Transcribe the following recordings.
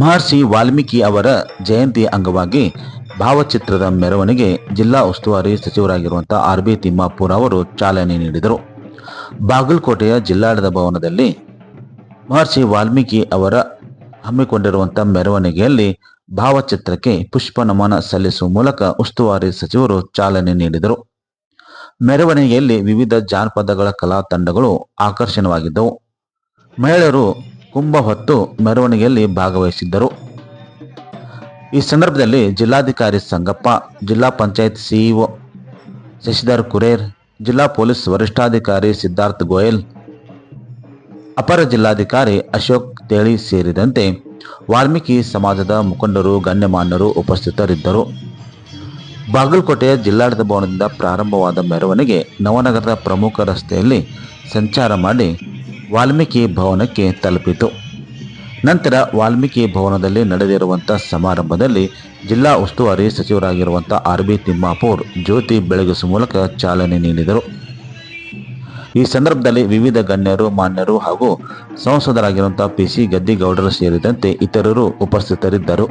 ಮಹರ್ಷಿ ವಾಲ್ಮೀಕಿ ಅವರ ಜಯಂತಿ ಅಂಗವಾಗಿ ಭಾವಚಿತ್ರದ ಮೆರವಣಿಗೆ ಜಿಲ್ಲಾ ಉಸ್ತುವಾರಿ ಸಚಿವರಾಗಿರುವಂತಹ ಆರ್ ಬಿ ತಿಮ್ಮಾಪುರ ಅವರು ಚಾಲನೆ ನೀಡಿದರು. ಬಾಗಲಕೋಟೆಯ ಜಿಲ್ಲಾಡಳಿತ ಭವನದಲ್ಲಿ ಮಹರ್ಷಿ ವಾಲ್ಮೀಕಿ ಅವರ ಹಮ್ಮಿಕೊಂಡಿರುವಂಥ ಮೆರವಣಿಗೆಯಲ್ಲಿ ಭಾವಚಿತ್ರಕ್ಕೆ ಪುಷ್ಪ ನಮನ ಸಲ್ಲಿಸುವ ಮೂಲಕ ಉಸ್ತುವಾರಿ ಸಚಿವರು ಚಾಲನೆ ನೀಡಿದರು. ಮೆರವಣಿಗೆಯಲ್ಲಿ ವಿವಿಧ ಜಾನಪದಗಳ ಕಲಾ ತಂಡಗಳು ಆಕರ್ಷಣವಾಗಿದ್ದವು ಮಹಿಳೆಯರು ಕುಂಭ ಹೊತ್ತು ಮೆರವಣಿಗೆಯಲ್ಲಿ ಭಾಗವಹಿಸಿದ್ದರು. ಈ ಸಂದರ್ಭದಲ್ಲಿ ಜಿಲ್ಲಾಧಿಕಾರಿ ಸಂಗಪ್ಪ, ಜಿಲ್ಲಾ ಪಂಚಾಯತ್ ಸಿಇಒ ಶಶಿಧರ್ ಕುರೇರ್, ಜಿಲ್ಲಾ ಪೊಲೀಸ್ ವರಿಷ್ಠಾಧಿಕಾರಿ ಸಿದ್ಧಾರ್ಥ್ ಗೋಯಲ್, ಅಪರ ಜಿಲ್ಲಾಧಿಕಾರಿ ಅಶೋಕ್ ತೇಳಿ ಸೇರಿದಂತೆ ವಾಲ್ಮೀಕಿ ಸಮಾಜದ ಮುಖಂಡರು, ಗಣ್ಯಮಾನ್ಯರು ಉಪಸ್ಥಿತರಿದ್ದರು. ಬಾಗಲಕೋಟೆಯ ಜಿಲ್ಲಾಡಳಿತ ಭವನದಿಂದ ಪ್ರಾರಂಭವಾದ ಮೆರವಣಿಗೆ ನವನಗರದ ಪ್ರಮುಖ ರಸ್ತೆಯಲ್ಲಿ ಸಂಚಾರ ಮಾಡಿ ವಾಲ್ಮೀಕಿ ಭವನಕ್ಕೆ ತಲುಪಿತು. ನಂತರ ವಾಲ್ಮೀಕಿ ಭವನದಲ್ಲಿ ನಡೆದಿರುವಂಥ ಸಮಾರಂಭದಲ್ಲಿ ಜಿಲ್ಲಾ ಉಸ್ತುವಾರಿ ಸಚಿವರಾಗಿರುವಂಥ ಆರ್ ಬಿ ತಿಮ್ಮಾಪೂರ್ ಜ್ಯೋತಿ ಬೆಳಗಿಸುವ ಮೂಲಕ ಚಾಲನೆ ನೀಡಿದರು. ಈ ಸಂದರ್ಭದಲ್ಲಿ ವಿವಿಧ ಗಣ್ಯರು, ಮಾನ್ಯರು ಹಾಗೂ ಸಂಸದರಾಗಿರುವಂಥ ಪಿ ಸಿ ಗದ್ದಿಗೌಡರು ಸೇರಿದಂತೆ ಇತರರು ಉಪಸ್ಥಿತರಿದ್ದರು.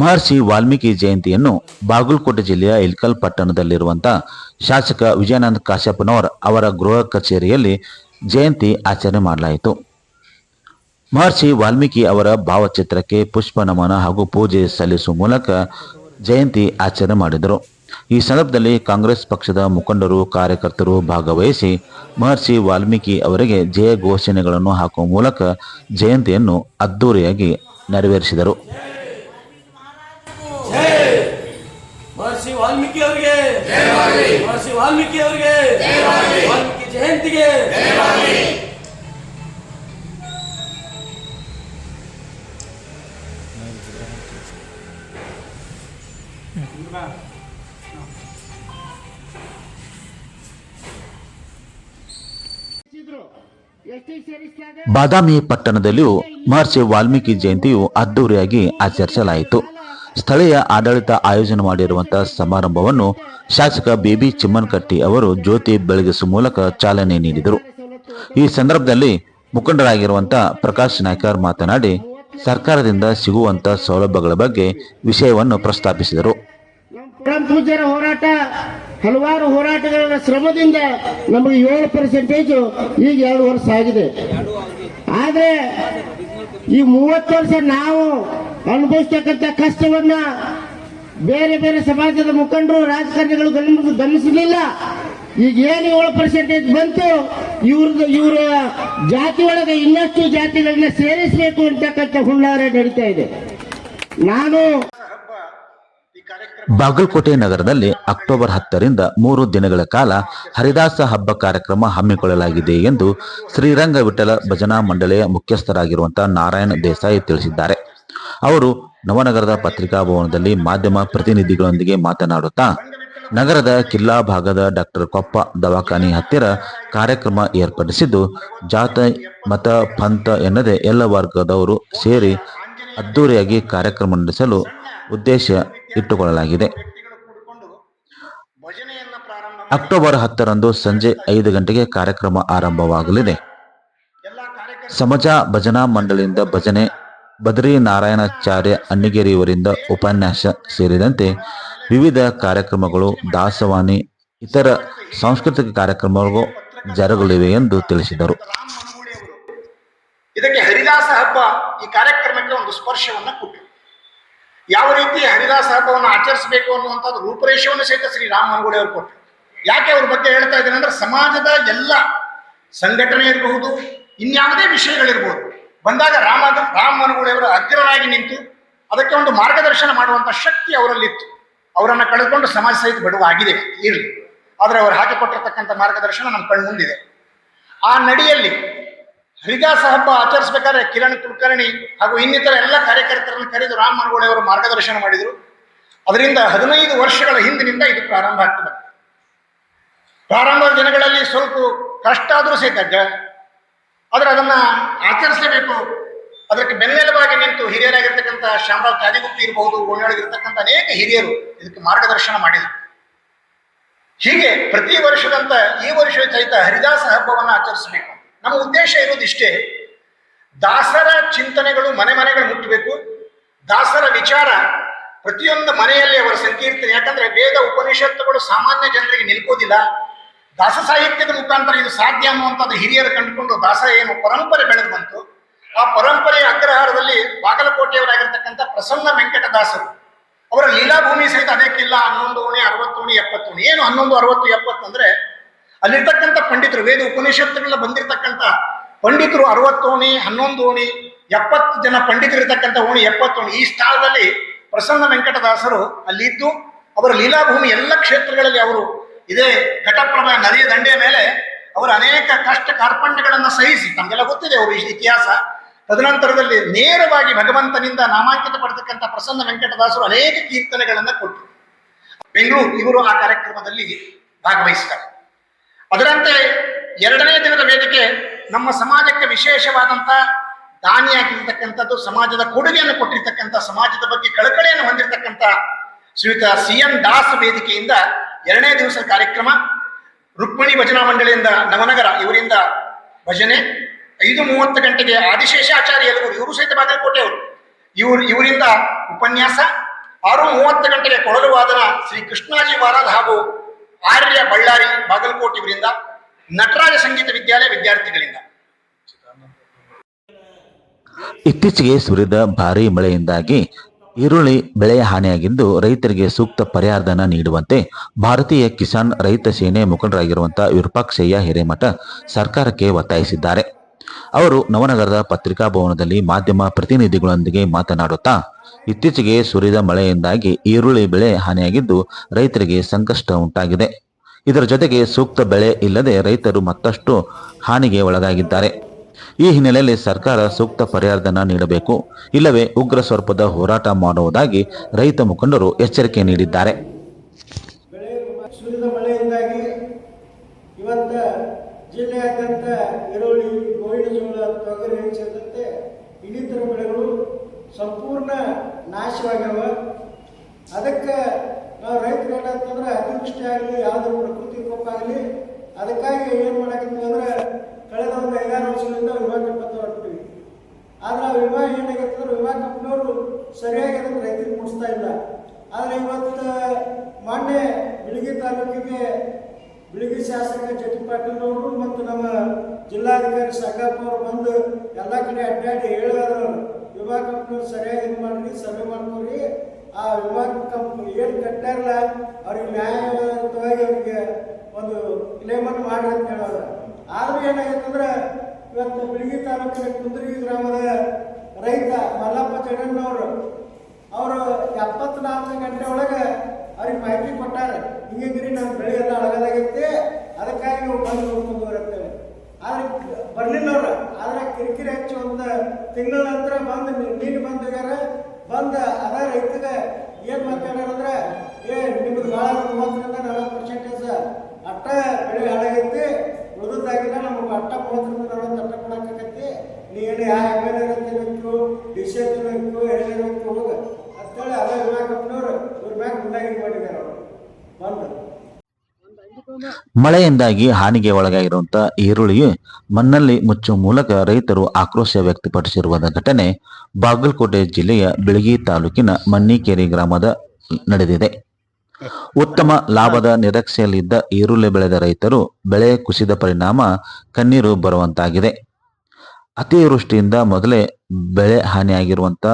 ಮಹರ್ಷಿ ವಾಲ್ಮೀಕಿ ಜಯಂತಿಯನ್ನು ಬಾಗಲಕೋಟೆ ಜಿಲ್ಲೆಯ ಇಲ್ಕಲ್ ಪಟ್ಟಣದಲ್ಲಿರುವಂತಹ ಶಾಸಕ ವಿಜಯಾನಂದ ಕಾಶ್ಯಪ್ಪನವರ್ ಅವರ ಗೃಹ ಕಚೇರಿಯಲ್ಲಿ ಜಯಂತಿ ಆಚರಣೆ ಮಾಡಲಾಯಿತು. ಮಹರ್ಷಿ ವಾಲ್ಮೀಕಿ ಅವರ ಭಾವಚಿತ್ರಕ್ಕೆ ಪುಷ್ಪ ನಮನ ಹಾಗೂ ಪೂಜೆ ಸಲ್ಲಿಸುವ ಮೂಲಕ ಜಯಂತಿ ಆಚರಣೆ ಮಾಡಿದರು. ಈ ಸಂದರ್ಭದಲ್ಲಿ ಕಾಂಗ್ರೆಸ್ ಪಕ್ಷದ ಮುಖಂಡರು, ಕಾರ್ಯಕರ್ತರು ಭಾಗವಹಿಸಿ ಮಹರ್ಷಿ ವಾಲ್ಮೀಕಿ ಅವರಿಗೆ ಜಯ ಘೋಷಣೆಗಳನ್ನು ಹಾಕುವ ಮೂಲಕ ಜಯಂತಿಯನ್ನು ಅದ್ದೂರಿಯಾಗಿ ನೆರವೇರಿಸಿದರು ಮಹರ್ಷಿ ವಾಲ್ಮೀಕಿ ಅವರಿಗೆ. ಮಹರ್ಷಿ ವಾಲ್ಮೀಕಿ ಅವರಿಗೆ. ವಾಲ್ಮೀಕಿ ಜಯಂತಿಗೆ. ಬಾದಾಮಿ ಪಟ್ಟಣದಲ್ಲಿಯೂ ಮಹರ್ಷಿ ವಾಲ್ಮೀಕಿ ಜಯಂತಿಯು ಅದ್ದೂರಿಯಾಗಿ ಆಚರಿಸಲಾಯಿತು. ಸ್ಥಳೀಯ ಆಡಳಿತ ಆಯೋಜನೆ ಮಾಡಿರುವಂತಹ ಸಮಾರಂಭವನ್ನು ಶಾಸಕ ಬಿಬಿ ಚಿಮ್ಮನಕಟ್ಟಿ ಅವರು ಜ್ಯೋತಿ ಬೆಳಗಿಸುವ ಮೂಲಕ ಚಾಲನೆ ನೀಡಿದರು. ಈ ಸಂದರ್ಭದಲ್ಲಿ ಮುಖಂಡರಾಗಿರುವಂತಹ ಪ್ರಕಾಶ್ ನಾಯ್ಕರ್ ಮಾತನಾಡಿ, ಸರ್ಕಾರದಿಂದ ಸಿಗುವಂತ ಸೌಲಭ್ಯಗಳ ಬಗ್ಗೆ ವಿಷಯವನ್ನು ಪ್ರಸ್ತಾಪಿಸಿದರು. ಹೋರಾಟ, ಹಲವಾರು ಹೋರಾಟಗಳ ಶ್ರಮದಿಂದ ನಮಗೆ ಏಳು ಪರ್ಸೆಂಟೇಜ್ ಈಗ ಎರಡು ವರ್ಷ ಆಗಿದೆ. ಆದರೆ ಈ ಮೂವತ್ತು ವರ್ಷ ನಾವು ಅನುಭವಿಸ್ತಕ್ಕಂಥ ಕಷ್ಟವನ್ನ ಬೇರೆ ಬೇರೆ ಸಮಾಜದ ಮುಖಂಡರು ರಾಜಕಾರಣಿಗಳು ಗಮನ ಗಮನಿಸಲಿಲ್ಲ ಈಗ ಏನು ಏಳು ಪರ್ಸೆಂಟೇಜ್ ಬಂತು, ಇವ್ರದ್ದು ಇವರ ಜಾತಿ ಒಳಗೆ ಇನ್ನಷ್ಟು ಜಾತಿಗಳನ್ನ ಸೇರಿಸಬೇಕು ಅಂತಕ್ಕಂಥ ಹುನ್ನಾರ ನಡೀತಾ ಇದೆ. ನಾನು ಬಾಗಲಕೋಟೆ ನಗರದಲ್ಲಿ ಅಕ್ಟೋಬರ್ ಹತ್ತರಿಂದ ಮೂರು ದಿನಗಳ ಕಾಲ ಹರಿದಾಸ ಹಬ್ಬ ಕಾರ್ಯಕ್ರಮ ಹಮ್ಮಿಕೊಳ್ಳಲಾಗಿದೆ ಎಂದು ಶ್ರೀರಂಗ ವಿಠಲ ಭಜನಾ ಮಂಡಳಿಯ ಮುಖ್ಯಸ್ಥರಾಗಿರುವಂತಹ ನಾರಾಯಣ ದೇಸಾಯಿ ತಿಳಿಸಿದ್ದಾರೆ. ಅವರು ನವನಗರದ ಪತ್ರಿಕಾ ಭವನದಲ್ಲಿ ಮಾಧ್ಯಮ ಪ್ರತಿನಿಧಿಗಳೊಂದಿಗೆ ಮಾತನಾಡುತ್ತಾ, ನಗರದ ಕಿಲ್ಲಾ ಭಾಗದ ಡಾಕ್ಟರ್ ಕೊಪ್ಪ ದವಾಖಾನೆ ಹತ್ತಿರ ಕಾರ್ಯಕ್ರಮ ಏರ್ಪಡಿಸಿದ್ದು, ಜಾತ, ಮತ, ಪಂಥ ಎನ್ನದೇ ಎಲ್ಲ ವರ್ಗದವರು ಸೇರಿ ಅದ್ದೂರಿಯಾಗಿ ಕಾರ್ಯಕ್ರಮ ನಡೆಸಲು ಉದ್ದೇಶ ಇಟ್ಟುಕೊಳ್ಳಲಾಗಿದೆ. ಅಕ್ಟೋಬರ್ ಹತ್ತರಂದು ಸಂಜೆ ಐದು ಗಂಟೆಗೆ ಕಾರ್ಯಕ್ರಮ ಆರಂಭವಾಗಲಿದೆ. ಸಮಜ ಭಜನಾ ಮಂಡಳಿಯಿಂದ ಭಜನೆ ಬದ್ರಿ ನಾರಾಯಣಾಚಾರ್ಯ ಅಣ್ಣಿಗೇರಿಯವರಿಂದ ಉಪನ್ಯಾಸ ಸೇರಿದಂತೆ ವಿವಿಧ ಕಾರ್ಯಕ್ರಮಗಳು, ದಾಸವಾಣಿ, ಇತರ ಸಾಂಸ್ಕೃತಿಕ ಕಾರ್ಯಕ್ರಮಗಳು ಜರುಗಲಿವೆ ಎಂದು ತಿಳಿಸಿದರು. ಇದಕ್ಕೆ ಹರಿದಾಸ ಹಬ್ಬ ಈ ಕಾರ್ಯಕ್ರಮಕ್ಕೆ ಒಂದು ಸ್ಪರ್ಶವನ್ನು ಕೊಟ್ಟರು. ಯಾವ ರೀತಿ ಹರಿದಾಸ ಹಬ್ಬವನ್ನು ಆಚರಿಸಬೇಕು ಅನ್ನುವಂಥದ್ದು ರೂಪರೇಷವನ್ನು ಸಹಿತ ಶ್ರೀ ರಾಮ ಮನಗುಳಿ ಅವರು ಕೊಟ್ಟರು. ಯಾಕೆ ಅವ್ರ ಬಗ್ಗೆ ಹೇಳ್ತಾ ಇದ್ದೇನೆ ಅಂದ್ರೆ ಸಮಾಜದ ಎಲ್ಲ ಸಂಘಟನೆ ಇರಬಹುದು, ಇನ್ಯಾವುದೇ ವಿಷಯಗಳಿರ್ಬೋದು ಬಂದಾಗ ರಾಮ ರಾಮ ಮನಗುಳಿ ಅಗ್ರರಾಗಿ ನಿಂತು ಅದಕ್ಕೆ ಒಂದು ಮಾರ್ಗದರ್ಶನ ಮಾಡುವಂಥ ಶಕ್ತಿ ಅವರಲ್ಲಿತ್ತು. ಅವರನ್ನು ಕಳೆದುಕೊಂಡು ಸಮಾಜ ಸಹಿತ ಬಿಡುವಾಗಿದೆ ಇರಲಿ. ಆದರೆ ಅವರು ಹಾಕಿಕೊಟ್ಟಿರ್ತಕ್ಕಂಥ ಮಾರ್ಗದರ್ಶನ ನಮ್ಮ ಕಣ್ಮುಂದಿದೆ ಆ ನಡಿಯಲ್ಲಿ ಹರಿದಾಸ ಹಬ್ಬ ಆಚರಿಸಬೇಕಾದ್ರೆ ಕಿರಣ್ ಕುಲಕರ್ಣಿ ಹಾಗೂ ಇನ್ನಿತರ ಎಲ್ಲ ಕಾರ್ಯಕರ್ತರನ್ನು ಕರೆದು ರಾಮ್ ಮನಗೋಳಿ ಮಾರ್ಗದರ್ಶನ ಮಾಡಿದರು. ಅದರಿಂದ ಹದಿನೈದು ವರ್ಷಗಳ ಹಿಂದಿನಿಂದ ಇದು ಪ್ರಾರಂಭ ಆಗ್ತದೆ. ಪ್ರಾರಂಭದ ದಿನಗಳಲ್ಲಿ ಸ್ವಲ್ಪ ಕಷ್ಟ ಆದರೂ ಸಹಿತ ಆದ್ರೆ ಅದನ್ನ ಆಚರಿಸಲೇಬೇಕು. ಅದಕ್ಕೆ ಬೆನ್ನೆಲುಬಾಗಿ ನಿಂತು ಹಿರಿಯರಾಗಿರ್ತಕ್ಕಂಥ ಶಾಮರಾವ್ ತ್ಯಾದಿಗುಪ್ತಿ ಇರಬಹುದು ಓಣಿಯೊಳಗಿರ್ತಕ್ಕಂಥ ಅನೇಕ ಹಿರಿಯರು ಇದಕ್ಕೆ ಮಾರ್ಗದರ್ಶನ ಮಾಡಿದರು. ಹೀಗೆ ಪ್ರತಿ ವರ್ಷದಂತ ಈ ವರ್ಷ ಸಹಿತ ಹರಿದಾಸ ಹಬ್ಬವನ್ನು ಆಚರಿಸಬೇಕು. ನಮ್ಮ ಉದ್ದೇಶ ಇರೋದಿಷ್ಟೇ ದಾಸರ ಚಿಂತನೆಗಳು ಮನೆ ಮನೆಗಳು ಮುಟ್ಟಬೇಕು ದಾಸರ ವಿಚಾರ ಪ್ರತಿಯೊಂದು ಮನೆಯಲ್ಲಿ ಅವರ ಸಂಕೀರ್ತನೆ. ಯಾಕಂದ್ರೆ ವೇದ ಉಪನಿಷತ್ತುಗಳು ಸಾಮಾನ್ಯ ಜನರಿಗೆ ನಿಲ್ಕೋದಿಲ್ಲ. ದಾಸ ಸಾಹಿತ್ಯದ ಮುಖಾಂತರ ಇದು ಸಾಧ್ಯ ಅನ್ನುವಂಥದ್ದು ಹಿರಿಯರು ಕಂಡುಕೊಂಡು ದಾಸ ಏನು ಪರಂಪರೆ ಬೆಳೆದು ಬಂತು ಆ ಪರಂಪರೆಯ ಅಗ್ರಹಾರದಲ್ಲಿ ಬಾಗಲಕೋಟೆಯವರಾಗಿರ್ತಕ್ಕಂಥ ಪ್ರಸನ್ನ ವೆಂಕಟದಾಸರು ಅವರ ಲೀಲಾಭೂಮಿ ಸಹಿತ ಅದಕ್ಕಿಲ್ಲ ಹನ್ನೊಂದು ಓಣಿ, ಅರವತ್ತು ಓಣಿ, ಎಪ್ಪತ್ತು ಓಣಿ. ಏನು ಹನ್ನೊಂದು, ಅರವತ್ತು, ಎಪ್ಪತ್ತು ಅಂದ್ರೆ ಅಲ್ಲಿರ್ತಕ್ಕಂಥ ಪಂಡಿತರು, ವೇದ ಉಪನಿಷತ್ತುಗಳ ಬಂದಿರತಕ್ಕಂಥ ಪಂಡಿತರು ಅರವತ್ತು ಓಣಿ, ಹನ್ನೊಂದು ಓಣಿ, ಎಪ್ಪತ್ತು ಜನ ಪಂಡಿತರು ಇರ್ತಕ್ಕಂಥ ಓಣಿ, ಎಪ್ಪತ್ತು ಓಣಿ. ಈ ಸ್ಥಳದಲ್ಲಿ ಪ್ರಸನ್ನ ವೆಂಕಟದಾಸರು ಅಲ್ಲಿದ್ದು, ಅವರ ಲೀಲಾಭೂಮಿ ಎಲ್ಲ ಕ್ಷೇತ್ರಗಳಲ್ಲಿ ಅವರು ಇದೇ ಘಟಪ್ರಭಾ ನದಿಯ ದಂಡೆಯ ಮೇಲೆ ಅವರು ಅನೇಕ ಕಷ್ಟ ಕಾರ್ಪಣ್ಯಗಳನ್ನು ಸಹಿಸಿ ತಮಗೆಲ್ಲ ಗೊತ್ತಿದೆ ಅವರು ಇತಿಹಾಸ. ತದನಂತರದಲ್ಲಿ ನೇರವಾಗಿ ಭಗವಂತನಿಂದ ನಾಮಾಂಕಿತ ಪಡೆತಕ್ಕಂಥ ಪ್ರಸನ್ನ ವೆಂಕಟದಾಸರು ಅನೇಕ ಕೀರ್ತನೆಗಳನ್ನ ಕೊಟ್ಟರು ಬೆಂಗಳೂರು, ಇವರು ಆ ಕಾರ್ಯಕ್ರಮದಲ್ಲಿ ಭಾಗವಹಿಸ್ತಾರೆ. ಅದರಂತೆ ಎರಡನೇ ದಿನದ ವೇದಿಕೆ ನಮ್ಮ ಸಮಾಜಕ್ಕೆ ವಿಶೇಷವಾದಂಥ ದಾನಿಯಾಗಿರ್ತಕ್ಕಂಥದ್ದು, ಸಮಾಜದ ಕೊಡುಗೆಯನ್ನು ಕೊಟ್ಟಿರ್ತಕ್ಕಂಥ, ಸಮಾಜದ ಬಗ್ಗೆ ಕಳಕಳಿಯನ್ನು ಹೊಂದಿರತಕ್ಕಂಥ ಶ್ರೀಯುತ ಸಿ ಎಂ ದಾಸ್ ವೇದಿಕೆಯಿಂದ ಎರಡನೇ ದಿವಸದ ಕಾರ್ಯಕ್ರಮ ರುಕ್ಮಿಣಿ ಭಜನಾ ಮಂಡಳಿಯಿಂದ ನವನಗರ, ಇವರಿಂದ ಭಜನೆ, ಐದು ಮೂವತ್ತು ಗಂಟೆಗೆ ಆದಿಶೇಷಾಚಾರ್ಯ ಇವರು ಸಹಿತ ಬಾಗಲಕೋಟೆಯವರು. ಇವರು ಇವರಿಂದ ಉಪನ್ಯಾಸ, ಆರು ಮೂವತ್ತು ಗಂಟೆಗೆ ಕೊಳಲು ವಾದನ ಶ್ರೀ ಕೃಷ್ಣಾಜಿ ವಾರಾದ್ ಹಾಗೂ ಆರ್ಯ ಬಳ್ಳಾರಿ ಬಾಗಲಕೋಟೆ ಇವರಿಂದ, ನಟರಾಜ ಸಂಗೀತ ವಿದ್ಯಾಲಯ ವಿದ್ಯಾರ್ಥಿಗಳಿಂದ. ಇತ್ತೀಚೆಗೆ ಸುರಿದ ಭಾರೀ ಮಳೆಯಿಂದಾಗಿ ಈರುಳ್ಳಿ ಬೆಳೆಯ ಹಾನಿಯಾಗಿದ್ದು ರೈತರಿಗೆ ಸೂಕ್ತ ಪರಿಹಾರಧನ ನೀಡುವಂತೆ ಭಾರತೀಯ ಕಿಸಾನ್ ರೈತ ಸೇನೆ ಮುಖಂಡರಾಗಿರುವಂತಹ ವಿರೂಪಾಕ್ಷಯ್ಯ ಹಿರೇಮಠ ಸರ್ಕಾರಕ್ಕೆ ಒತ್ತಾಯಿಸಿದ್ದಾರೆ. ಅವರು ನವನಗರದ ಪತ್ರಿಕಾ ಭವನದಲ್ಲಿ ಮಾಧ್ಯಮ ಪ್ರತಿನಿಧಿಗಳೊಂದಿಗೆ ಮಾತನಾಡುತ್ತಾ, ಇತ್ತೀಚೆಗೆ ಸುರಿದ ಮಳೆಯಿಂದಾಗಿ ಈರುಳ್ಳಿ ಬೆಳೆ ಹಾನಿಯಾಗಿದ್ದು ರೈತರಿಗೆ ಸಂಕಷ್ಟ ಉಂಟಾಗಿದೆ. ಇದರ ಜೊತೆಗೆ ಸೂಕ್ತ ಬೆಳೆ ಇಲ್ಲದೆ ರೈತರು ಮತ್ತಷ್ಟು ಹಾನಿಗೆ ಒಳಗಾಗಿದ್ದಾರೆ. ಈ ಹಿನ್ನೆಲೆಯಲ್ಲಿ ಸರ್ಕಾರ ಸೂಕ್ತ ಪರಿಹಾರಧನ ನೀಡಬೇಕು. ಇಲ್ಲವೇ ಉಗ್ರ ಸ್ವರೂಪದ ಹೋರಾಟ ಮಾಡುವುದಾಗಿ ರೈತ ಮುಖಂಡರು ಎಚ್ಚರಿಕೆ ನೀಡಿದ್ದಾರೆ. ಜಿಲ್ಲೆಯಾದ್ಯಂತ ಈರುಳ್ಳಿ ಜೋಳ, ತೊಗರಿ ಸೇರಿದಂತೆ ಇನ್ನಿತರ ಬೆಳೆಗಳು ಸಂಪೂರ್ಣ ನಾಶವಾಗ್ಯವ ಅದಕ್ಕೆ ನಾವು ರೈತರು ಏನಂತಂದ್ರೆ ಅತಿವೃಷ್ಟಿ ಆಗಲಿ ಯಾವುದೇ ಪ್ರಕೃತಿ ಕೋಪ ಆಗಲಿ, ಅದಕ್ಕಾಗಿ ಏನು ಮಾಡಕತ್ತೀವಿ ವರ್ಷಗಳಿಂದ ವಿಮಾ ಕಂಪನಿ ಹೊರಡ್ತೀವಿ ಆದ್ರೆ ಆ ವಿಮಾ ಏನಾಗೈತಂದ್ರೆ ವಿಮಾ ಕಂಪ್ನಿಯವರು ಸರಿಯಾಗಿ ಅದನ್ನು ರೈತರಿಗೆ ಮುಟ್ಟಿಸ್ತಾ ಇಲ್ಲ. ಆದರೆ ಇವತ್ತು ಮೊನ್ನೆ ಬಿಳಿಗಿ ತಾಲೂಕಿಗೆ ಬಿಳಿಗಿ ಶಾಸಕ ಜಟಿ ಪಾಟೀಲ್ನವರು ಮತ್ತು ನಮ್ಮ ಜಿಲ್ಲಾಧಿಕಾರಿ ಸಂಗಪ್ಪ ಅವರು ಬಂದು ಎಲ್ಲ ಕಡೆ ಅಡ್ಡಾಡಿ ಹೇಳಿದ್ರು ವಿಮಾ ಕಂಪ್ನಿಯವ್ರು ಸರಿಯಾಗಿ ಇದು ಮಾಡ್ರಿ, ಸರ್ವೆ ಮಾಡ್ಕೊಳ್ರಿ ಆ ವಿಮಾ ಕಂಪ್ನಿ ಏನು ಕಟ್ಟಾರಲ್ಲ ಅವ್ರಿಗೆ ನ್ಯಾಯಯುತವಾಗಿ ಅವರಿಗೆ ಒಂದು ಕ್ಲೇಮನ್ನು ಮಾಡಿ ಅಂತ ಹೇಳೋರು. ಆದ್ರೂ ಏನಾಗೈತೆ ಅಂದ್ರೆ ಇವತ್ತು ಬಿಳಿಗಿ ತಾಲೂಕಿನ ಕುಂದರಿ ಗ್ರಾಮದ ರೈತ ಮಲ್ಲಪ್ಪ ಚಡಣ್ಣವರು ಅವರು ಎಪ್ಪತ್ನಾಲ್ಕು ಗಂಟೆ ಒಳಗೆ ಅವ್ರಿಗೆ ಮಾಹಿತಿ ಕೊಟ್ಟಾರೆ. ಹಿಂಗಿಂಗ್ರಿ ನಮ್ಮ ಬೆಳೆ ಎಲ್ಲ ಅಳಗದಾಗೈತಿ. ಅದಕ್ಕಾಗಿ ನೀವು ಬಂದು ನೋಡ್ಕೊಂಡು ಬರುತ್ತೇವೆ. ಆದ್ರೆ ಬರ್ಲಿಲ್ಲ ಅವ್ರು. ಆದ್ರೆ ಕಿರಿಕಿರಿ ಹಚ್ಚಿ ಒಂದು ತಿಂಗಳ ನಂತರ ಬಂದು ನೀನು ಬಂದಿದ್ದಾರೆ ಬಂದ ಅದ ರೈತಗೆ ಏನ್ ಮಾತಾಡೋದಂದ್ರೆ ಏ ನಿಮ್ದು ಭಾಳ ಮೂವತ್ತರಿಂದ ನಲವತ್ತು ಪರ್ಸೆಂಟೇಜ್ ಅಟ್ಟ ಬೆಳೆ ಹಾಳಾಗೈತಿ. ಉಳಿದಾಗಿಲ್ಲ ನಮಗೆ ಅಟ್ಟ ಮೂವತ್ತರಿಂದ ನಲವತ್ತು ಅಟ್ಟ ಕೊಡಕ್ಕಾಗತ್ತೆ? ನೀನು ಯಾವ ಎಂ ಎಲ್ ಎ ತಿನ್ನಬೇಕು ಡಿ ಸಿ ತಿನ್ನಬೇಕು ಹೇಳಿರಬೇಕು ಹೋಗ. ಅಂತೇಳಿ ಅದೇ ವಿಮಾ ಕಂಪ್ನಿಯವರು ಇವ್ರ ಮ್ಯಾಗ ಗುಂಡಾಗಿ ಮಾಡಿದ್ದಾರೆ ಅವರು. ಬಂದು. ಮಳೆಯಿಂದಾಗಿ ಹಾನಿಗೆ ಒಳಗಾಗಿರುವಂತಹ ಈರುಳ್ಳಿಯು ಮಣ್ಣಲ್ಲಿ ಮುಚ್ಚುವ ಮೂಲಕ ರೈತರು ಆಕ್ರೋಶ ವ್ಯಕ್ತಪಡಿಸಿರುವ ಘಟನೆ ಬಾಗಲಕೋಟೆ ಜಿಲ್ಲೆಯ ಬೆಳಗಿ ತಾಲೂಕಿನ ಮನ್ನಿಕೇರಿ ಗ್ರಾಮದ ನಡೆದಿದೆ. ಉತ್ತಮ ಲಾಭದ ನಿರೀಕ್ಷೆಯಲ್ಲಿದ್ದ ಈರುಳ್ಳಿ ಬೆಳೆದ ರೈತರು ಬೆಳೆ ಕುಸಿದ ಪರಿಣಾಮ ಕಣ್ಣೀರು ಬರುವಂತಾಗಿದೆ. ಅತಿವೃಷ್ಟಿಯಿಂದ ಮೊದಲೇ ಬೆಳೆ ಹಾನಿಯಾಗಿರುವಂತ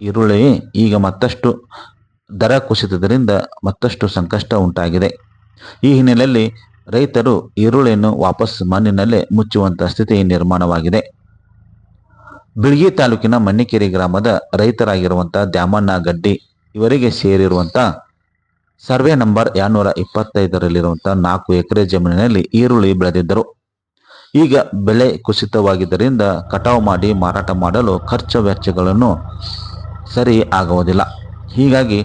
ಈರುಳ್ಳಿ ಈಗ ಮತ್ತಷ್ಟು ದರ ಕುಸಿತದರಿಂದ ಮತ್ತಷ್ಟು ಸಂಕಷ್ಟ ಉಂಟಾಗಿದೆ. ಈ ಹಿನ್ನೆಲೆಯಲ್ಲಿ ರೈತರು ಈರುಳ್ಳಿಯನ್ನು ವಾಪಸ್ ಮಣ್ಣಿನಲ್ಲೇ ಮುಚ್ಚುವಂತ ಸ್ಥಿತಿ ನಿರ್ಮಾಣವಾಗಿದೆ. ಬಿಳ್ಗಿ ತಾಲೂಕಿನ ಮಣ್ಣಿಕೇರಿ ಗ್ರಾಮದ ರೈತರಾಗಿರುವಂತ ದ್ಯಾಮಣ್ಣ ಗಡ್ಡಿ ಇವರಿಗೆ ಸೇರಿರುವಂತ ಸರ್ವೆ ನಂಬರ್ ಎರಡ್ನೂರ ಇಪ್ಪತ್ತೈದರಲ್ಲಿರುವಂತಹ ನಾಲ್ಕು ಎಕರೆ ಜಮೀನಿನಲ್ಲಿ ಈರುಳ್ಳಿ ಬೆಳೆದಿದ್ದರು. ಈಗ ಬೆಳೆ ಕುಸಿತವಾಗಿದ್ದರಿಂದ ಕಟಾವು ಮಾಡಿ ಮಾರಾಟ ಮಾಡಲು ಖರ್ಚು ವೆಚ್ಚಗಳನ್ನು ಸರಿ ಆಗುವುದಿಲ್ಲ. ಹೀಗಾಗಿ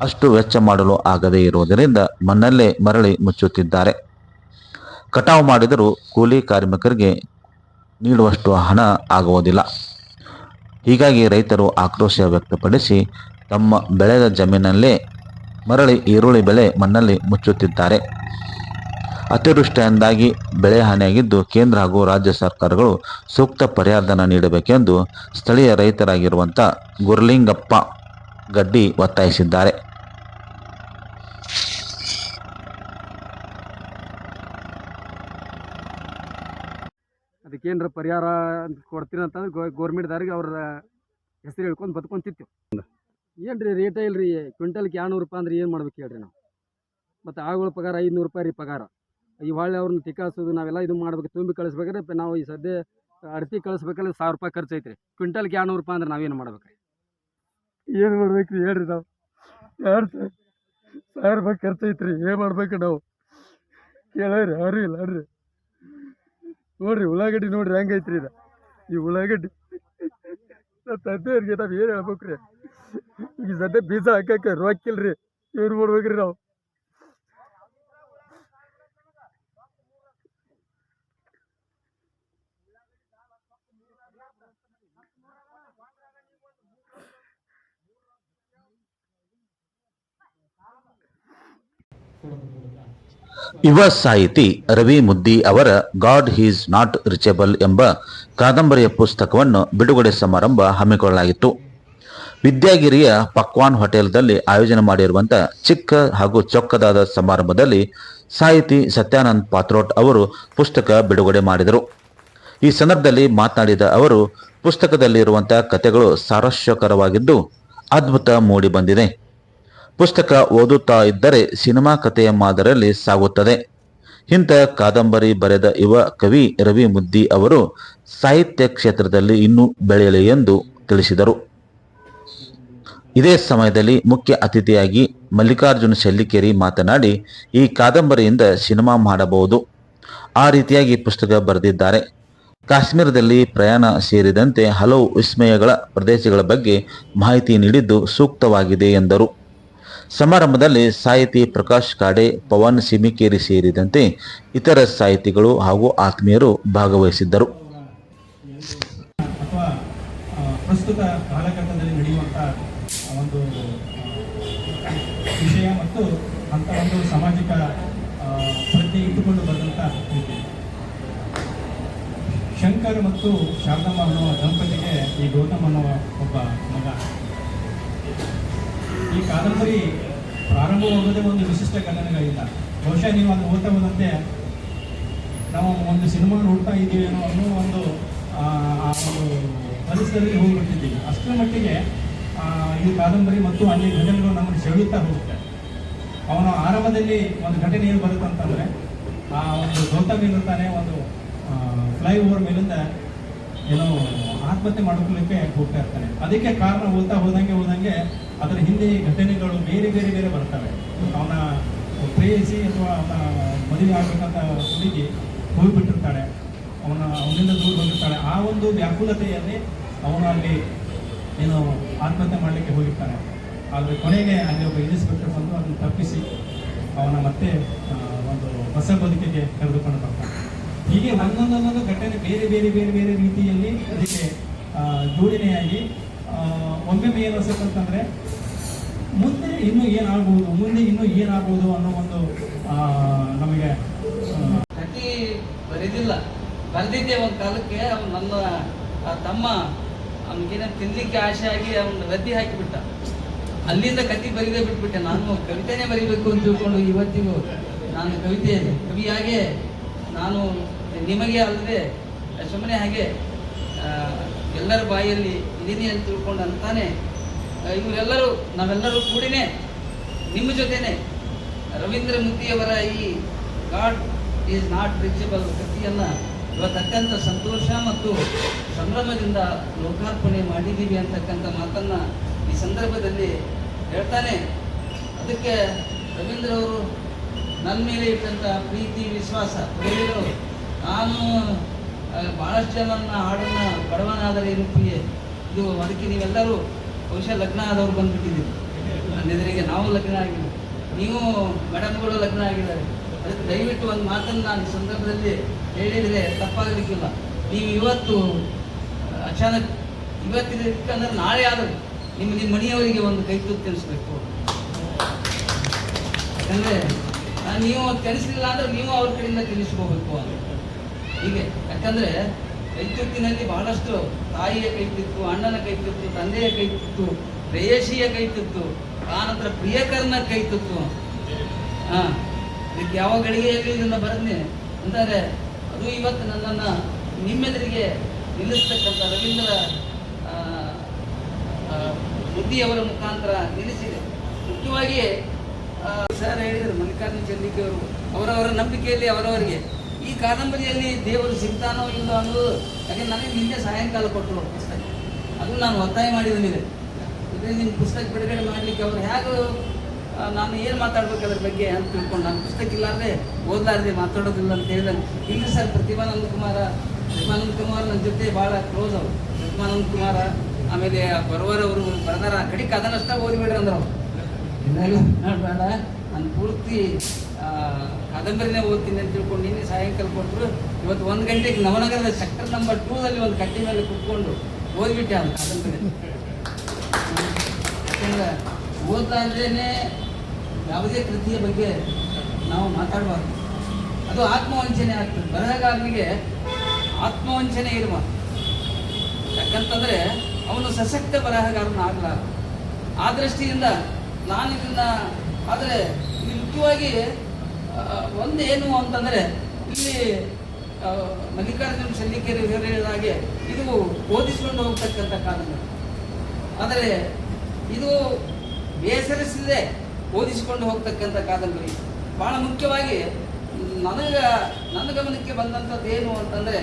ಅಷ್ಟು ವೆಚ್ಚ ಮಾಡಲು ಆಗದೇ ಇರುವುದರಿಂದ ಮಣ್ಣಲ್ಲೇ ಮರಳಿ ಮುಚ್ಚುತ್ತಿದ್ದಾರೆ. ಕಟಾವು ಮಾಡಿದರೂ ಕೂಲಿ ಕಾರ್ಮಿಕರಿಗೆ ನೀಡುವಷ್ಟು ಹಣ ಆಗುವುದಿಲ್ಲ. ಹೀಗಾಗಿ ರೈತರು ಆಕ್ರೋಶ ವ್ಯಕ್ತಪಡಿಸಿ ತಮ್ಮ ಬೆಳೆದ ಜಮೀನಲ್ಲೇ ಮರಳಿ ಈರುಳ್ಳಿ ಬೆಳೆ ಮಣ್ಣಲ್ಲಿ ಮುಚ್ಚುತ್ತಿದ್ದಾರೆ. ಅತಿವೃಷ್ಟಿಯಿಂದಾಗಿ ಬೆಳೆ ಹಾನಿಯಾಗಿದ್ದು ಕೇಂದ್ರ ಹಾಗೂ ರಾಜ್ಯ ಸರ್ಕಾರಗಳು ಸೂಕ್ತ ಪರಿಹಾರಧನ ನೀಡಬೇಕೆಂದು ಸ್ಥಳೀಯ ರೈತರಾಗಿರುವಂಥ ಗುರ್ಲಿಂಗಪ್ಪ ಗಡ್ಡಿ ಒತ್ತಾಯಿಸಿದ್ದಾರೆ. ಅದಕ್ಕೇನ್ರ ಪರಿಹಾರ ಕೊಡ್ತೀನಿ ಅಂತಂದ್ರೆ ಗೋ ಗೋರ್ಮೆಂಟ್ದವ್ರಿಗೆ ಅವ್ರ ಹೆಸರು ಹೇಳ್ಕೊಂಡು ಬದುಕೊಂತಿತ್ತು. ಏನು ರೀ ರೇಟ ಇಲ್ಲ ರೀ ಕ್ವಿಂಟಲ್ಗೆ ಎರಡ್ನೂರು ರೂಪಾಯಿ ಅಂದ್ರೆ ಏನು ಮಾಡ್ಬೇಕು ಹೇಳ್ರಿ ನಾವು? ಮತ್ತು ಆಳುಗಳ ಪಗಾರ ಐದುನೂರು ರೂಪಾಯಿ ರೀ ಪಗಾರ. ಈ ಹೊಳ್ಳಿ ಅವ್ರನ್ನ ತಿಕ್ಕಾಸೋದು ನಾವೆಲ್ಲ ಇದು ಮಾಡ್ಬೇಕು, ತುಂಬಿ ಕಳಿಸ್ಬೇಕಾದ್ರೆ ನಾವು ಈ ಸದ್ಯ ಅಡ್ತಿ ಕಳಿಸ್ಬೇಕಲ್ಲ ಸಾವಿರ ರೂಪಾಯಿ ಖರ್ಚು ಐತ್ರಿ ಕ್ವಿಂಟಲ್ಗೆ ಏಳ್ನೂರು ರೂಪಾಯಿ ಅಂದ್ರೆ ನಾವೇನು ಮಾಡ್ಬೇಕು ರೀ ಏನು ಮಾಡ್ಬೇಕು ರೀ ಹೇಳ್ರಿ ನಾವು? ಯಾರು ಸಾವಿರ ರೂಪಾಯಿ ಖರ್ಚು ಐತ್ರಿ ಏನು ಮಾಡ್ಬೇಕು ನಾವು? ಕೇಳ್ರಿ ಯಾರು ಇಲ್ಲ ರೀ ನೋಡ್ರಿ ಉಳ್ಳಾಗಡ್ಡಿ ನೋಡ್ರಿ ಹೆಂಗೈತ್ರಿ ಇದು. ಈ ಉಳ್ಳಾಗಡ್ಡಿ. ತಂದೆಯವ್ರಿಗೆ ನಾವು ಏನು ಹೇಳ್ಬೇಕ್ರಿ? ಈಗ ಸದ್ಯ ಬೀಜ ಹಾಕಕ್ಕೆ ರೋಕಿಲ್ರಿ. ಇವ್ರು ಮಾಡ್ಬೇಕ್ರಿ ನಾವು. ಯುವ ಸಾಹಿತಿ ರವಿ ಮುದ್ದಿ ಅವರ ಗಾಡ್ ಹೀಸ್ ನಾಟ್ ರಿಚೇಬಲ್ ಎಂಬ ಕಾದಂಬರಿಯ ಪುಸ್ತಕವನ್ನು ಬಿಡುಗಡೆ ಸಮಾರಂಭ ಹಮ್ಮಿಕೊಳ್ಳಲಾಗಿತ್ತು. ವಿದ್ಯಾಗಿರಿಯ ಪಕ್ವಾನ್ ಹೋಟೆಲ್ದಲ್ಲಿ ಆಯೋಜನೆ ಮಾಡಿರುವಂತಹ ಚಿಕ್ಕ ಹಾಗೂ ಚೊಕ್ಕದಾದ ಸಮಾರಂಭದಲ್ಲಿ ಸಾಹಿತಿ ಸತ್ಯಾನಂದ್ ಪಾತ್ರೋಟ್ ಅವರು ಪುಸ್ತಕ ಬಿಡುಗಡೆ ಮಾಡಿದರು. ಈ ಸಂದರ್ಭದಲ್ಲಿ ಮಾತನಾಡಿದ ಅವರು ಪುಸ್ತಕದಲ್ಲಿರುವಂತಹ ಕಥೆಗಳು ಸಾರಸ್ಯಕರವಾಗಿದ್ದು ಅದ್ಭುತ ಮೂಡಿ ಬಂದಿದೆ. ಪುಸ್ತಕ ಓದುತ್ತಾ ಇದ್ದರೆ ಸಿನಿಮಾ ಕಥೆಯ ಮಾದರಿಯಲ್ಲಿ ಸಾಗುತ್ತದೆ. ಇಂಥ ಕಾದಂಬರಿ ಬರೆದ ಯುವ ಕವಿ ರವಿ ಮುದ್ದಿ ಅವರು ಸಾಹಿತ್ಯ ಕ್ಷೇತ್ರದಲ್ಲಿ ಇನ್ನೂ ಬೆಳೆಯಲಿ ಎಂದು ತಿಳಿಸಿದರು. ಇದೇ ಸಮಯದಲ್ಲಿ ಮುಖ್ಯ ಅತಿಥಿಯಾಗಿ ಮಲ್ಲಿಕಾರ್ಜುನ ಶೆಲ್ಲಿಕೇರಿ ಮಾತನಾಡಿ, ಈ ಕಾದಂಬರಿಯಿಂದ ಸಿನಿಮಾ ಮಾಡಬಹುದು. ಆ ರೀತಿಯಾಗಿ ಪುಸ್ತಕ ಬರೆದಿದ್ದಾರೆ. ಕಾಶ್ಮೀರದಲ್ಲಿ ಪ್ರಯಾಣ ಸೇರಿದಂತೆ ಹಲವು ವಿಸ್ಮಯಗಳ ಪ್ರದೇಶಗಳ ಬಗ್ಗೆ ಮಾಹಿತಿ ನೀಡಿದ್ದು ಸೂಕ್ತವಾಗಿದೆ ಎಂದರು. ಸಮಾರಂಭದಲ್ಲಿ ಸಾಹಿತಿ ಪ್ರಕಾಶ್ ಕಾಡೆ, ಪವನ್ ಸಿಮಿಕೇರಿ ಸೇರಿದಂತೆ ಇತರ ಸಾಹಿತಿಗಳು ಹಾಗೂ ಆತ್ಮೀಯರು ಭಾಗವಹಿಸಿದ್ದರು. ಪ್ರಸ್ತುತ ಕಾಲಘಟ್ಟದಲ್ಲಿ ನಡೆಯುವಂಥ ಒಂದು ಆ, ವಿಷಯ ಮತ್ತು ಅಂಥ ಒಂದು ಸಾಮಾಜಿಕ ಪ್ರಜ್ಞೆ ಇಟ್ಟುಕೊಂಡು ಕೃತಿ ಶಂಕರ್ ಮತ್ತು ಶಾರದಮ್ಮ ಅನ್ನುವ ದಂಪತಿಗೆ ಈ ಗೌತಮ್ ಅನ್ನುವ ಒಬ್ಬ ಮಗ. ಈ ಕಾದಂಬರಿ ಪ್ರಾರಂಭವಾಗೋದೇ ಒಂದು ವಿಶಿಷ್ಟ ಘಟನೆಗಳಿಂದ ಬಹುಶಃ ನೀವು ಅದು ಓದ್ತಾ ಹೋದಂತೆ ನಾವು ಒಂದು ಸಿನಿಮಾ ನೋಡ್ತಾ ಇದ್ದೀವಿ ಅನ್ನೋ ಅನ್ನೋ ಒಂದು ಆ, ಒಂದು ಪರಿಸರದಲ್ಲಿ ಹೋಗ್ಬಿಟ್ಟಿದ್ದೀವಿ. ಅಷ್ಟರ ಮಟ್ಟಿಗೆ ಈ ಕಾದಂಬರಿ ಮತ್ತು ಅನೇಕ ಘಟನೆಗಳು ನಮ್ಮನ್ನು ಸೆಳೆಯುತ್ತಾ ಹೋಗುತ್ತೆ. ಅವನ ಆರಂಭದಲ್ಲಿ ಒಂದು ಘಟನೆ ಏನು ಬರುತ್ತೆ ಅಂತಂದರೆ, ಆ ಒಂದು ದೊಡ್ಡ ಏನಿರ್ತಾನೆ ಒಂದು ಫ್ಲೈ ಓವರ್ ಮೇಲಿಂದ ಏನೋ ಆತ್ಮಹತ್ಯೆ ಮಾಡ್ಕೊಳ್ಳಿಕ್ಕೆ ಹೋಗ್ತಾ ಇರ್ತಾನೆ. ಅದಕ್ಕೆ ಕಾರಣ ಹೋಗ್ತಾ ಹೋದಂಗೆ ಹೋದಂಗೆ ಅದರ ಹಿಂದೆ ಘಟನೆಗಳು ಬೇರೆ ಬೇರೆ ಬೇರೆ ಬರ್ತವೆ. ಅವನ ಪ್ರೇಯಸಿ ಅಥವಾ ಅವನ ಮದುವೆ ಆಗ್ಬೇಕಂತ ಹುಡುಗಿ ಹೋಗಿಬಿಟ್ಟಿರ್ತಾಳೆ. ಅವನ, ಅವನಿಂದ ದೂರ ಬಂದಿರ್ತಾಳೆ. ಆ ಒಂದು ವ್ಯಾಕುಲತೆಯಲ್ಲಿ ಅವನು ಅಲ್ಲಿ ಏನು ಆತ್ಮಹತ್ಯೆ ಮಾಡಲಿಕ್ಕೆ ಹೋಗಿರ್ತಾನೆ. ಆದರೆ ಕೊನೆಗೆ ಅಲ್ಲಿ ಒಬ್ಬ ಇನ್ಸ್ಪೆಕ್ಟರ್ ಬಂದು ಅದನ್ನು ತಪ್ಪಿಸಿ ಅವನ ಮತ್ತೆ ಒಂದು ಹೊಸ ಬದುಕಿಗೆ ಕರೆದುಕೊಂಡು ಬರ್ತಾನೆ. ಹೀಗೆ ಒಂದೊಂದೊಂದೊಂದು ಘಟನೆ ಬೇರೆ ಬೇರೆ ಬೇರೆ ಬೇರೆ ರೀತಿಯಲ್ಲಿ ಅದಕ್ಕೆ ಜೋಡಣೆಯಾಗಿ ಒಮ್ಮೆ ಒಮ್ಮೊಮ್ಮೆ ಏನು ಅನ್ಸುತ್ತಂತಂದ್ರೆ ಮುಂದೆ ಇನ್ನೂ ಏನಾಗ್ಬೋದು ಮುಂದೆ ಇನ್ನೂ ಏನಾಗ್ಬೋದು ಅನ್ನೋ ಒಂದು ನಮಗೆ ಆ, ಬರೀದಿಲ್ಲ. ಬರೆದಿದ್ದೆ ಒಂದು ಕಾಲಕ್ಕೆ ಅವ್ನು ನನ್ನ ತಮ್ಮ ಅವನಿಗೇನ ತಿನ್ಲಿಕ್ಕೆ ಆಸೆ ಆಗಿ ಅವನು ರದ್ದಿ ಹಾಕಿಬಿಟ್ಟ. ಅಲ್ಲಿಂದ ಕತಿ ಬರೀದೇ ಬಿಟ್ಬಿಟ್ಟೆ. ನಾನು ಕವಿತೆನೇ ಬರೀಬೇಕು ಅಂತ ತಿಳ್ಕೊಂಡು ಇವತ್ತಿಗೂ ನಾನು ಕವಿತೆ ಕವಿಯಾಗೆ ನಾನು ನಿಮಗೆ ಅಲ್ಲದೆ ಸುಮ್ಮನೆ ಹಾಗೆ ಎಲ್ಲರ ಬಾಯಲ್ಲಿ ಇದೀನಿ ಅಂತ ತಿಳ್ಕೊಂಡು ಅಂತಾನೆ ಇವರೆಲ್ಲರೂ, ನಾವೆಲ್ಲರೂ ಕೂಡಿನೇ ನಿಮ್ಮ ಜೊತೆನೆ ರವೀಂದ್ರ ಮುದ್ದಿಯವರ ಈ ಗಾಡ್ ಈಸ್ ನಾಟ್ ರಿಚಬಲ್ ಕತಿಯನ್ನು ಇವತ್ತು ಸಂತೋಷ ಮತ್ತು ಸಂಭ್ರಮದಿಂದ ಲೋಕಾರ್ಪಣೆ ಮಾಡಿದ್ದೀವಿ ಅಂತಕ್ಕಂಥ ಮಾತನ್ನು ಸಂದರ್ಭದಲ್ಲಿ ಹೇಳ್ತಾನೆ, ಅದಕ್ಕೆ ರವೀಂದ್ರ ಅವರು ನನ್ನ ಮೇಲೆ ಇಟ್ಟಂಥ ಪ್ರೀತಿ, ವಿಶ್ವಾಸ ಪ್ರೇಮಿಗಳು ನಾನು ಭಾಳಷ್ಟು ಜನ ಜನನ್ನ ಹಾಡನ್ನ ಬಡವನಾದರೆ ಇರುತ್ತೀಯ ಇದು ಅದಕ್ಕೆ ನೀವೆಲ್ಲರೂ ಬಹುಶಃ ಲಗ್ನ ಆದವ್ರು ಬಂದ್ಬಿಟ್ಟಿದ್ದೀವಿ ನನ್ನ ಎದುರಿಗೆ ನಾವು ಲಗ್ನ ಆಗಿಲ್ಲ ನೀವು ಮೇಡಮ್ಗಳು ಲಗ್ನ ಆಗಿದ್ದಾರೆ. ಅದಕ್ಕೆ ದಯವಿಟ್ಟು ಒಂದು ಮಾತನ್ನು ನಾನು ಈ ಸಂದರ್ಭದಲ್ಲಿ ಹೇಳಿದರೆ ತಪ್ಪಾಗಲಿಕ್ಕಿಲ್ಲ. ನೀವು ಇವತ್ತು ಅಚಾನಕ್ ಇವತ್ತಿದ್ದಕ್ಕಂದ್ರೆ ನಾಳೆ ಆದರೂ ನಿಮ್ಮ ನಿಮ್ಮ ಮನೆಯವರಿಗೆ ಒಂದು ಕೈ ತುತ್ತು ತಿಳಿಸ್ಬೇಕು ಯಾಕಂದ್ರೆ ನೀವು ತಿಳಿಸಲಿಲ್ಲ ಅಂದ್ರೆ ನೀವು ಅವ್ರ ಕಡೆಯಿಂದ ತಿಳಿಸ್ಕೋಬೇಕು ಅಂತ. ಹೀಗೆ. ಯಾಕಂದ್ರೆ ಕೈತುತ್ತಿನಲ್ಲಿ ಬಹಳಷ್ಟು ತಾಯಿಯ ಕೈತಿತ್ತು ಅಣ್ಣನ ಕೈತಿತ್ತು ತಂದೆಯ ಕೈತಿತ್ತು ಪ್ರೇಯಸಿಯ ಕೈತಿತ್ತು ಆನಂತರ ಪ್ರಿಯಕರನ ಕೈತಿತ್ತು ಹಾ ಇದಕ್ಕೆ ಯಾವ ಗಳಿಗೆಯಲ್ಲಿ ಇದನ್ನ ಬರದ್ನಿ. ಅಂತಾರೆ, ಅದು ಇವತ್ತು ನನ್ನನ್ನು ನಿಮ್ಮೆದುರಿಗೆ ನಿಲ್ಲಿಸ್ತಕ್ಕಂಥ ರವೀಂದ್ರ ಬುದ್ಧಿಯವರ ಮುಖಾಂತರ ನಿಲ್ಲಿಸಿದೆ. ಮುಖ್ಯವಾಗಿ ಸರ್ ಹೇಳಿದರು, ಮಲ್ಲಿಕಾರ್ಜುನ ಚಂದಿಕೆಯವರು ಅವರವರ ನಂಬಿಕೆಯಲ್ಲಿ, ಅವರವರಿಗೆ. ಈ ಕಾದಂಬರಿಯಲ್ಲಿ ದೇವರು ಸಿಗ್ತಾನೋ ಇಲ್ಲೋ ಅನ್ನೋದು, ಯಾಕೆ ನನಗೆ ನಿನ್ನೆ ಸಾಯಂಕಾಲ ಕೊಟ್ಟರು ಪುಸ್ತಕ. ಅದು ನಾನು ಒತ್ತಾಯ ಮಾಡಿದನಿದೆ ಇದು ನಿಮ್ಮ ಪುಸ್ತಕ ಬಿಡುಗಡೆ ಮಾಡಲಿಕ್ಕೆ ಅವರು ಹೇಗೆ ನಾನು ಏನು ಮಾತಾಡ್ಬೇಕು ಅದ್ರ ಬಗ್ಗೆ ಅಂತ ತಿಳ್ಕೊಂಡು, ನಾನು ಪುಸ್ತಕ ಇಲ್ಲಾರ್ದೆ ಓದಲಾರದೆ ಮಾತಾಡೋದಿಲ್ಲ ಅಂತ ಹೇಳಿದಾಗ ಇಲ್ಲಿ ಸರ್, ಪ್ರತಿಭಾನಂದ ಕುಮಾರ, ಪ್ರತಿಭಾನಂದ ಕುಮಾರ್ ನನ್ನ ಜೊತೆ ಭಾಳ ಕ್ಲೋಸ್ ಅವರು. ಪ್ರತಿಭಾನಂದ ಕುಮಾರ ಆಮೇಲೆ ಬರುವರವರು ಬರದಾರ ಕಡಿಕೆ ಅದನ್ನಷ್ಟ ಓದಿಬೇಡ್ರಿ ಅಂದ್ರೆ ಬೇಡ. ನಾನು ಪೂರ್ತಿ ಕಾದಂಬರಿನೇ ಓದ್ತೀನಿ ಅಂತ ತಿಳ್ಕೊಂಡು ನಿನ್ನೆ ಸಾಯಂಕಾಲ ಕೊಟ್ಟರು ಇವತ್ತು ಒಂದು ಗಂಟೆಗೆ ನವನಗರದ ಸೆಕ್ಟರ್ ನಂಬರ್ ಟೂದಲ್ಲಿ ಒಂದು ಕಟ್ಟಿ ಮೇಲೆ ಕುತ್ಕೊಂಡು ಓದ್ಬಿಟ್ಟೆ ಅವ್ನು ಕಾದಂಬರಿ. ಯಾಕಂದ್ರೆ ಓದ್ಲಾರ್ದೇನೆ ಯಾವುದೇ ಕೃತಿಯ ಬಗ್ಗೆ ನಾವು ಮಾತಾಡಬಾರ್ದು. ಅದು ಆತ್ಮವಂಚನೆ ಆಗ್ತದೆ. ಬರಹಗಾರನಿಗೆ ಆತ್ಮವಂಚನೆ ಇರಬಾರ್ದು. ಯಾಕಂತಂದ್ರೆ ಅವನು ಸಶಕ್ತ ಬರಹಗಾರನ ಆಗಲಾರ ಆ ದೃಷ್ಟಿಯಿಂದ ನಾನು ಇದನ್ನ ಆದರೆ ಮುಖ್ಯವಾಗಿ ಒಂದು ಒಂದೇನು ಅಂತಂದರೆ, ಇಲ್ಲಿ ಮಲ್ಲಿಕಾರ್ಜುನ ಶೆಲ್ಲಿಕೆರೆ ಹೇಳಿದ ಹಾಗೆ ಇದು ಓದಿಸಿಕೊಂಡು ಹೋಗ್ತಕ್ಕಂಥ ಕಾದಂಬರಿ ಆದರೆ ಇದು ಬೇಸರಿಸದೆ ಓದಿಸಿಕೊಂಡು ಹೋಗ್ತಕ್ಕಂಥ ಕಾದಂಬರಿ. ಬಹಳ ಮುಖ್ಯವಾಗಿ, ನನಗೆ, ನನ್ನ ಗಮನಕ್ಕೆ ಬಂದಂಥದ್ದು ಏನು ಅಂತಂದ್ರೆ